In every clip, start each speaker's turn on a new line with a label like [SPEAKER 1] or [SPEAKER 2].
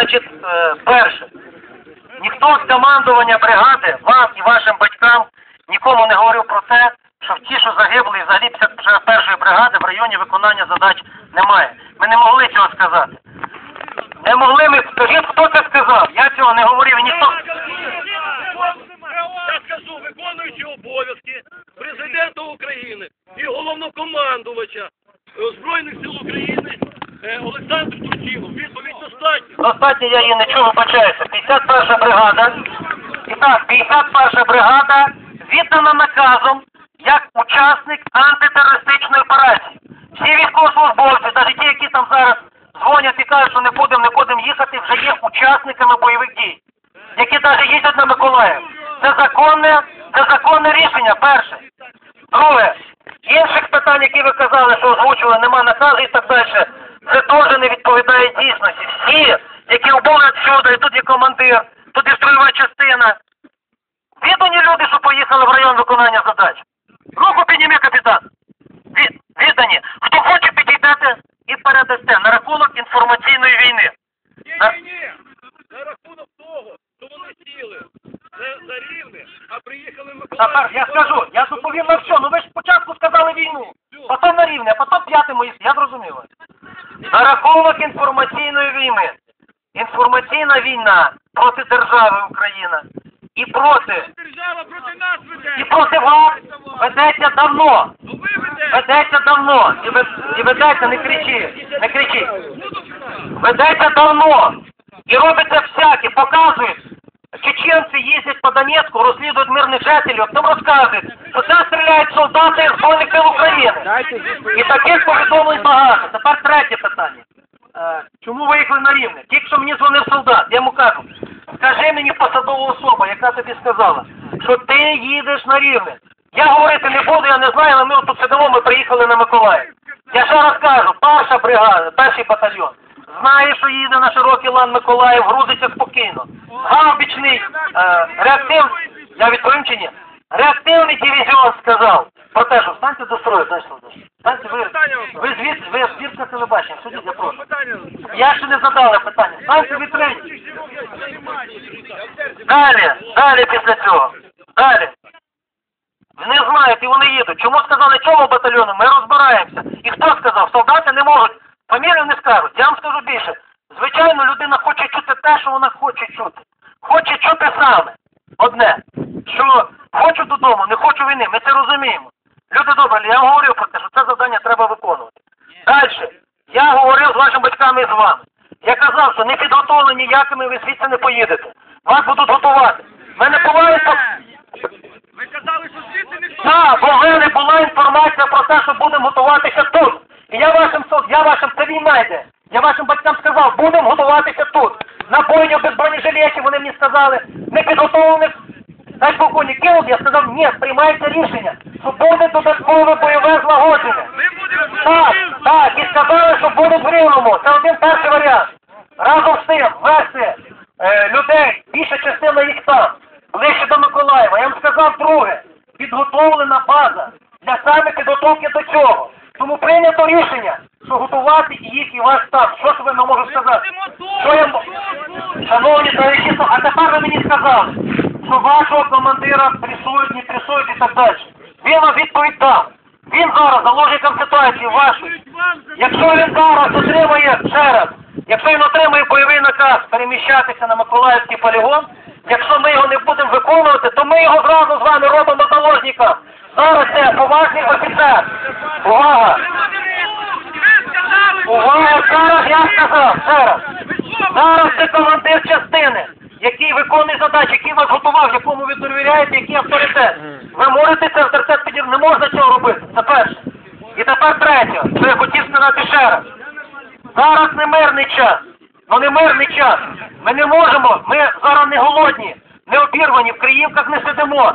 [SPEAKER 1] Значить, е, перше, ніхто з командування бригади, вам і вашим батькам нікому не говорив про те, що в ті, що загибли, і взагалі 51-ї бригади в районі виконання задач немає. Ми не могли цього сказати. Не могли ми, скажіть, хто це сказав? Я цього не говорив ніхто.
[SPEAKER 2] Я скажу, виконуючи обов'язки президента України і головнокомандувача е, Збройних сил України е, Олександр Турчинов. Достатньо.
[SPEAKER 1] Я її не чув, вибачаюся. 51 бригада. І так, 51 бригада віддана наказом як учасник антитерористичної операції. Всі військовослужбовці, навіть ті, які там зараз дзвонять і кажуть, що не будемо, не будемо їхати, вже є учасниками бойових дій, які навіть їздять на Миколаїв. Це законне, це законне рішення, перше. Друге, інших питань, які ви казали, що озвучували, нема наказу і так далі, це теж не відповідає дійсності. Всі, які обов'язок всюди, і тут є командир, тут є строєва частина. Віддані люди, що поїхали в район виконання задач. Руку підніми, капітан. Від, віддані. Хто хоче, підійдете і передасте на рахунок інформаційної війни.
[SPEAKER 2] Ні, ні, ні. На рахунок того, що вони сіли за, за рівне, а приїхали в Миколаїв.
[SPEAKER 1] Тепер я скажу, я доповім на все. Ну ви ж спочатку сказали війну, потім на рівне, а потім п'ятому, я зрозумів. вас. На інформаційної війни. Інформаційна війна проти держави Україна і проти,
[SPEAKER 2] Держава проти нас веде.
[SPEAKER 1] і проти вас ведеться давно.
[SPEAKER 2] Ну ведете.
[SPEAKER 1] Ведеться давно. І, ве- і ведеться, не кричи, не кричи. Ведеться давно. І робиться всяке, показують. Чеченці їздять по Донецьку, розслідують мирних жителів, там розказують, що це стріляють солдати з Збройних сил України. І таких повідомлень багато. Тепер третє питання. Чому виїхали на рівне? Тільки що мені дзвонив солдат, я йому кажу, скажи мені посадова особа, яка тобі сказала, що ти їдеш на рівне. Я говорити не буду, я не знаю, але ми тут сидимо, ми приїхали на Миколаїв. Я ще раз кажу, перша бригада, перший батальйон. Знає, що їде на широкий лан Миколаїв, грузиться спокійно. Гаубічний, е, реактивний, я відповім чи ні? Реактивний дивізіон сказав про те, що встаньте до строю, солдат. Встаньте, ви, ви звідси, ви звідси телебачення, судіть, я прошу. Я ще не задала питання. Станьте вітринні. Далі, далі після цього. Далі. Не знають, і вони їдуть. Чому сказали цьому батальйону? Ми розбираємося. І хто сказав? Солдати не можуть. Фамілію не скажуть. Я вам скажу більше. Звичайно, людина хоче чути те, що вона хоче чути. Хоче чути саме. Одне. Що хочу додому, не хочу війни. Ми це розуміємо. Люди добрі, я говорив про те, що це завдання треба виконувати. Далі. Я говорив з з вами. Я казав, що не підготовлені ніякими ви звідси не поїдете. Вас будуть готувати. Мене буває по-
[SPEAKER 2] Ви казали, що звідси ніхто.
[SPEAKER 1] так, бо в мене була інформація про те, що будемо готуватися тут. І я вашим я вашим це війна йде. Я вашим батькам сказав, будемо готуватися тут. На бойню без бронежилетів вони мені сказали, не підготовлених. Наш полковник кинув, я сказав, ні, приймається рішення, що буде додаткове бойове злагодження.
[SPEAKER 2] Ми будемо
[SPEAKER 1] Так, так, і сказали, що буде в Рівному. Це один перший варіант. Разом з тим, вести е, людей, більша частина їх там, ближче до Миколаєва. Я вам сказав друге, підготовлена база для саме підготовки до цього. Тому прийнято рішення, що готувати їх, і вас там. Що ж ви не можу сказати? Що я... м- Шановні товариші, а тепер ви мені сказали, що вашого командира пресують, не пресують і так далі. Він вам відповідь дав. Він зараз заложником ситуації вашої. Якщо він зараз отримає ще раз, якщо він отримає бойовий наказ переміщатися на Миколаївський полігон, якщо ми його не будемо виконувати, то ми його зразу з вами робимо заложником. Зараз це поважний офіцер. Увага! Увага! Зараз я сказав, ще раз. Зараз це командир частини, який виконує задачі, який вас готував, якому ви довіряєте, який авторитет. Ви можете цей авторитет підір, не можна цього робити. Це перше. І тепер третє, що я хотів сказати ще раз. Зараз не мирний час. Ну не мирний час. Ми не можемо, ми зараз не голодні, не обірвані, в Криївках не сидимо.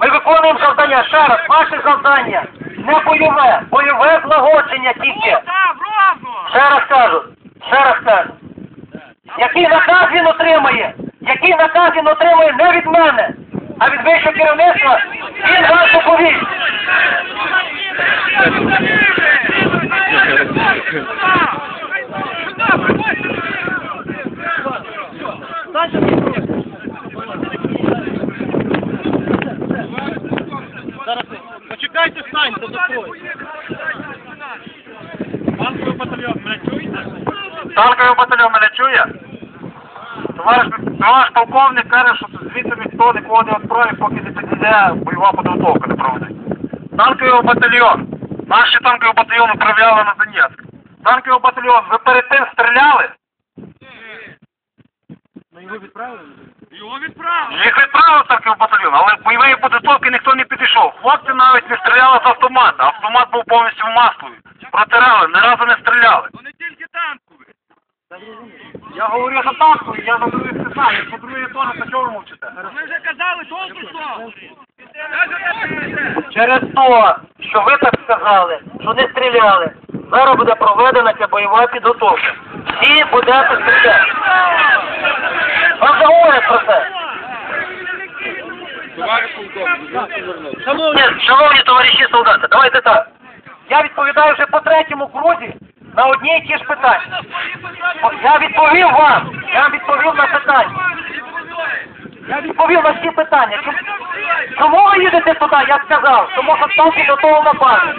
[SPEAKER 1] Ми виконуємо завдання. Ще раз, ваше завдання не бойове, бойове злагодження тільки. Ще раз кажу, ще раз кажу. Який наказ він отримає? Який наказ він отримає не від мене, а від вищого керівництва він вас доповість.
[SPEAKER 3] Зараз почекайте, станьте закрой. Танковий батальйон мене чуєте?
[SPEAKER 4] Танковий батальйон мене чує? Товариш полковник каже, що звідси ніхто нікого не відправить, поки не підійде бойова підготовка не проводить. Танковий батальйон. Наші танкові батальйони управляли на Донецьк. Танковий батальйон, ви перед тим стріляли?
[SPEAKER 3] Його відправили?
[SPEAKER 4] Їх відправили в танковий батальйон, але бойової підготовки ніхто не підійшов. Хлопці навіть не стріляли з автомата. Автомат був повністю в маслові. Протирали, ні разу не стріляли.
[SPEAKER 2] Вони тільки танкові.
[SPEAKER 4] Я говорю за танкові, я за других питань. По друге теж на чому мовчите?
[SPEAKER 2] Ми вже казали, толку що?
[SPEAKER 1] Через то, що ви так сказали, що не стріляли, зараз буде проведена ця бойова підготовка. Всі будете стріляти. Вам говорять про це. Шановні товариші солдати, давайте так. Я відповідаю вже по третьому крузі на одні і ті ж питання. Я відповів вам, я вам відповів на питання. Я відповів на всі питання. Чому, ви їдете туди? Я сказав, тому що там підготовлена база.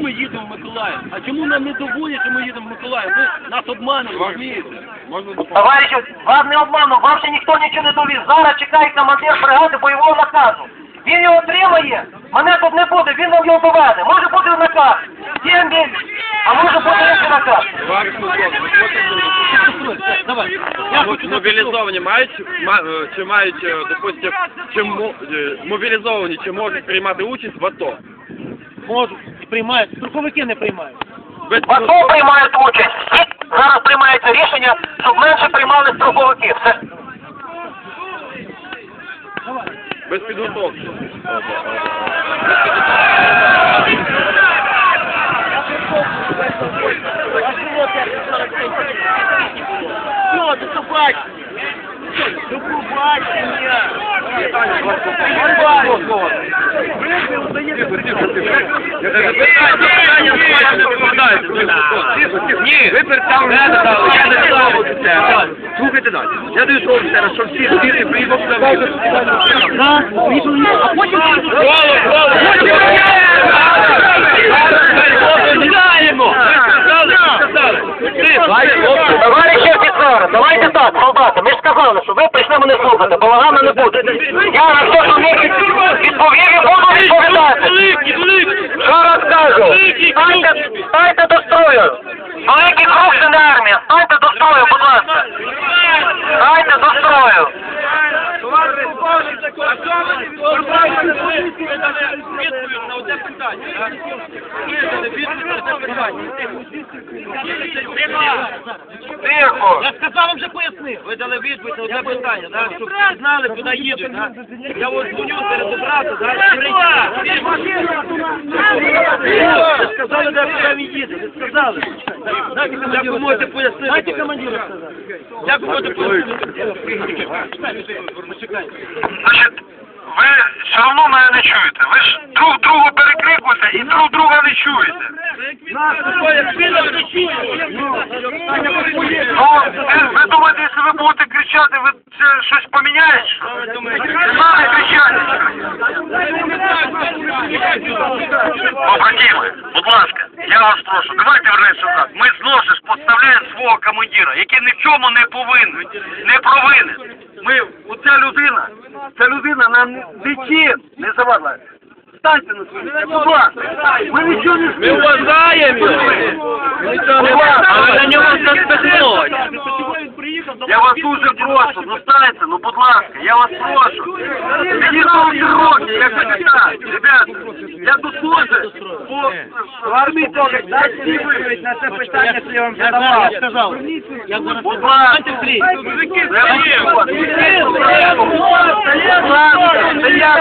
[SPEAKER 3] Чому ми їдемо в Миколаїв? А чому нам не доводять, що ми їдемо в Миколаїв? Ви нас обманюєте, розумієте?
[SPEAKER 1] Товариші, вас не обманув, вам ще ніхто нічого не довів. Зараз чекає командир бригади бойового наказу. Він його отримає, мене тут не буде, він вам його доведе. Може бути наказ, сім день, а може бути інший наказ.
[SPEAKER 3] Давай. Я хочу на
[SPEAKER 5] мобілізовані мають ма- е, чи мають, е, допустим, чи мо- е, мобілізовані, чи можуть приймати участь в АТО?
[SPEAKER 3] Можуть приймають. Строковики не приймають.
[SPEAKER 1] В АТО приймають участь. Всі зараз приймається рішення, щоб менше приймали строковики. Все.
[SPEAKER 5] без підготовки.
[SPEAKER 3] Що, до побачення. До побачення.
[SPEAKER 5] Ні, ви представляєте, я не став офіцера. Слухайте далі. Я даю слово офіцера, що всі звідти приїхали сюди.
[SPEAKER 3] А потім...
[SPEAKER 5] Голос, Знаємо! Сказали, сказали!
[SPEAKER 1] Товариші офіцери, давайте так, солдати, ми ж сказали, що ви прийшли мене слухати, балагана не буде. Я на все, що міг відповів і буду відповідати. Що розкажу? Стайте, станьте до строю. Великий круг це не армія, станьте до строю, будь ласка. Стайте до строю.
[SPEAKER 2] Відповідь на одне питання.
[SPEAKER 1] Тихо.
[SPEAKER 3] Я сказав вам вже пояснив.
[SPEAKER 2] Ви дали відповідь на одне питання, да? щоб всі знали, куди їдуть. Да? Я ось дзвоню передобрати, да? Ви сказали, де куди він їде, ви сказали. Як ви можете пояснити?
[SPEAKER 3] Дайте командиру сказати.
[SPEAKER 2] Як ви можете пояснити?
[SPEAKER 4] Значить, ви все одно мене не чуєте. Ви ж друг другу перекрикуєте і друг друга не чуєте. Ну, ви, ви думаєте, якщо ви будете кричати, ви це щось поміняєте? Не треба кричати. Побратими, будь ласка, я вас прошу, давайте вернемося назад. Ми знову ж підставляємо свого командира, який ні в чому не повинен, не провинен. Ми, оця людина, ця людина нам ні- нічим не завадила. Станьте на місця, будь ласка. Ми нічого не
[SPEAKER 5] Ми вважаємо його!
[SPEAKER 4] Будь ласка.
[SPEAKER 5] Але на нього застегнуть!
[SPEAKER 4] Я вас дуже прошу, ну станьте, ну будь ласка, я вас прошу. Мені 40 років, я капітан. Ребят, я тут теж по в армії теж, дайте мені відповідь на це питання, що я вам
[SPEAKER 3] Я
[SPEAKER 4] задавав.
[SPEAKER 3] сказав. Я зараз
[SPEAKER 4] Будь ласка. Будь я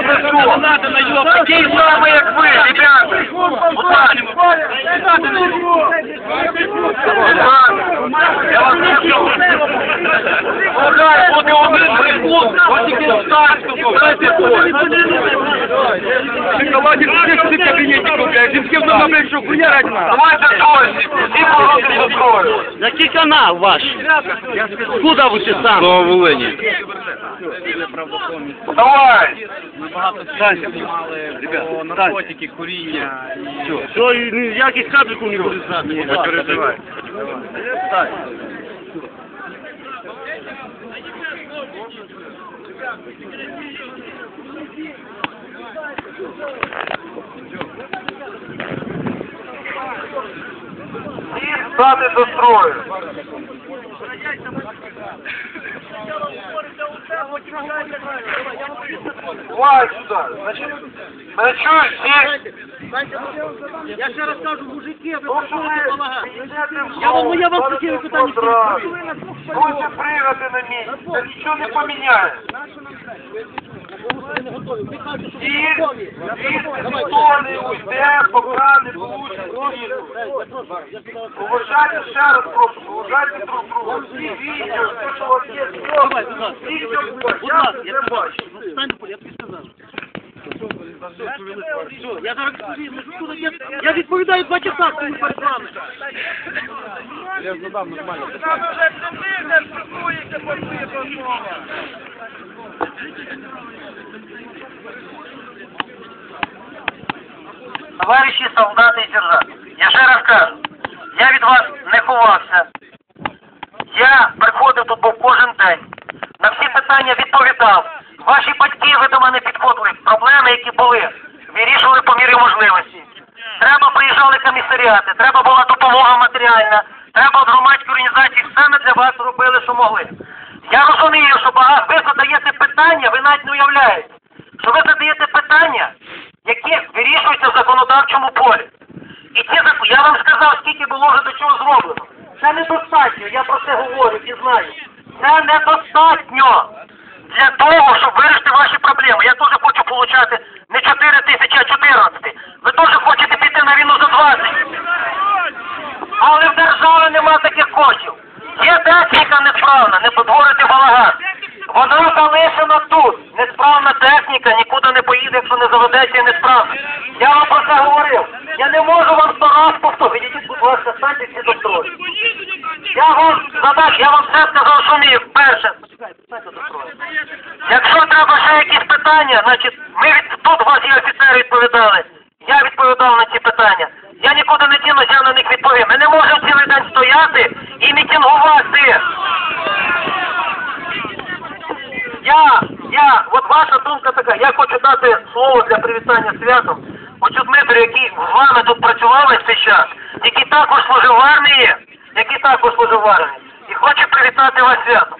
[SPEAKER 4] прошу. Такий самий, як ви, ребята. Будь ласка.
[SPEAKER 5] Поки один прикут, ось тільки старшого, знаєте, Шоколаді всі в кабінеті купляють, жінки в тому, блядь, що хуярать нас.
[SPEAKER 4] Давайте досі, погоди за зброю.
[SPEAKER 3] Який канал ваш? Куда ви ще сам?
[SPEAKER 5] До Волині.
[SPEAKER 4] Давай.
[SPEAKER 5] наркотики, куріння.
[SPEAKER 3] Що, ніяких кадриків не буде знати?
[SPEAKER 5] Не переживай.
[SPEAKER 4] Всі стати до строю. Давай сюда. Значит, мене чуєш, всі?
[SPEAKER 3] Я ще раз кажу, мужики, ви
[SPEAKER 4] Ну, ви
[SPEAKER 3] допомагати. Я вам- я вам
[SPEAKER 4] ставите
[SPEAKER 3] такі
[SPEAKER 4] в
[SPEAKER 3] питання
[SPEAKER 4] квадрат.
[SPEAKER 3] ставлю.
[SPEAKER 4] Пригати на місці, це нічого не поміняє. Ніхто не уйде, поки не получить звіту. Поважайте, ще раз прошу, поважайте друг друга. Всі відео, все, що у вас є, все Я це бачу.
[SPEAKER 3] Встань, я тобі сказав. Я зараз відповім, ну що таке? Я відповідаю два часа, коли перед вами.
[SPEAKER 1] Товариші солдати і сержанти, я ще раз кажу, я від вас не ховався. Я приходив тут був кожен день. На всі питання відповідав. Ваші батьки ви до мене підходили. Проблеми, які були, вирішували по мірі можливості. Треба приїжджали комісаріати, треба була допомога матеріальна, треба від громадської організації, все ми для вас робили, що могли. Я розумію, що багато ви задаєте питання, ви навіть не уявляєте, що ви задаєте питання, які вирішуються в законодавчому полі. І зак- я вам сказав, скільки було вже до чого зроблено. Це недостатньо, я про це говорю і знаю. Це недостатньо для того, щоб вирішити ваші проблеми. Я теж хочу получати не 4 тисячі, а 14. Ви теж хочете піти на війну за 20. Але в держави нема таких коштів. Є техніка несправна, не подворити балаган. Вона залишена тут. Несправна техніка нікуди не поїде, якщо не заведеться і несправна. Я вам про це говорив. Я не можу вам сто раз повторити. Відійдіть, будь ласка, станьте всі до строю. Я вам задав, я вам все сказав, що вмію. Перше. Якщо треба ще якісь питання, значить, ми від тут у вас є офіцери відповідали. Я відповідав на ці питання. Я нікуди не дінусь, я на них відповім. Ми не можемо цілий день стояти і мітингувати. Я, я, от ваша думка така, я хочу дати слово для привітання святом. Оцю Дмитру, який з вами тут працювали в цей час, який також служив в армії, який також служив в армії, і хоче привітати вас святом.